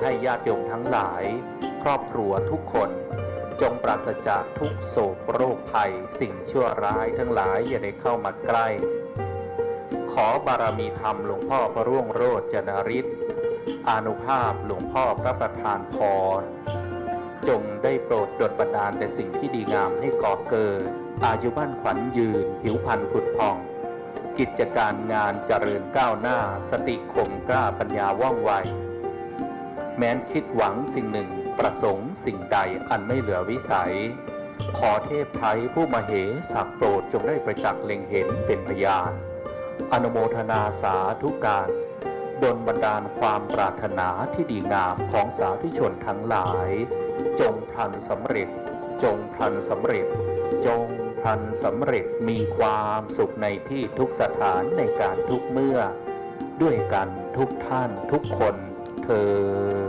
ให้ญาติโยมทั้งหลาย ครอบครัวทุกคน จงปราศจากทุกโศกโรคภัย สิ่งชั่วร้ายทั้งหลายอย่าได้เข้ามาใกล้ ขอบารมีธรรมหลวงพ่อพระร่วงโรจจนริศอานุภาพหลวงพ่อพระประธานพรจงได้โปรดดลบันดาลแต่สิ่งที่ดีงามให้ก่อเกิด อายุบ้านขวัญยืน ผิวพรรณผุดผ่อง กิจการงานเจริญก้าวหน้า สติคมกล้าปัญญาว่องไว แม้นคิดหวังสิ่งหนึ่งประสงค์สิ่งใดอันไม่เหลือวิสัย ขอเทพไทยผู้มาเหสักโปรดจงได้ประจักษ์เล็งเห็นเป็นพยาน อนุโมทนาสาธุการดลบันดาลความปรารถนาที่ดีงามของสาธุชนทั้งหลาย จงพลันสำเร็จ จงพลันสำเร็จ จงพลันสำเร็จมีความสุขในที่ทุกสถานในการทุกเมื่อ ด้วยกันทุกท่านทุกคนเธอ